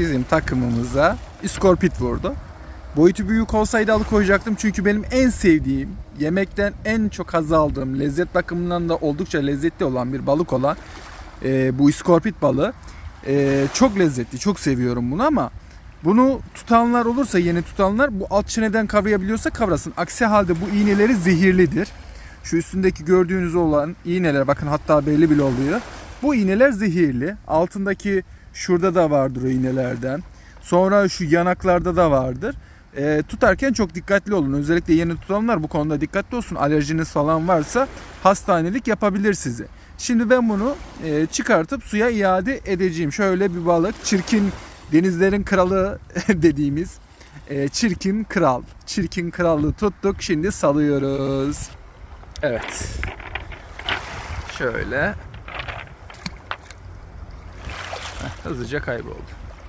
bizim takımımıza iskorpit vurdu. Boyutu büyük olsaydı alıkoyacaktım çünkü benim en sevdiğim, yemekten en çok haz aldığım, lezzet bakımından da oldukça lezzetli olan bir balık olan e, bu iskorpit balığı. E, çok lezzetli, çok seviyorum bunu ama bunu tutanlar olursa yeni tutanlar bu alt çeneden kavrayabiliyorsa kavrasın. Aksi halde bu iğneleri zehirlidir. Şu üstündeki gördüğünüz olan iğneler bakın hatta belli bile oluyor. Bu iğneler zehirli. Altındaki şurada da vardır o iğnelerden. Sonra şu yanaklarda da vardır. E, tutarken çok dikkatli olun. Özellikle yeni tutanlar bu konuda dikkatli olsun. Alerjiniz falan varsa hastanelik yapabilir sizi. Şimdi ben bunu e, çıkartıp suya iade edeceğim. Şöyle bir balık. Çirkin denizlerin kralı dediğimiz e, çirkin kral. Çirkin krallığı tuttuk. Şimdi salıyoruz. Evet. Şöyle. Hızlıca kayboldu.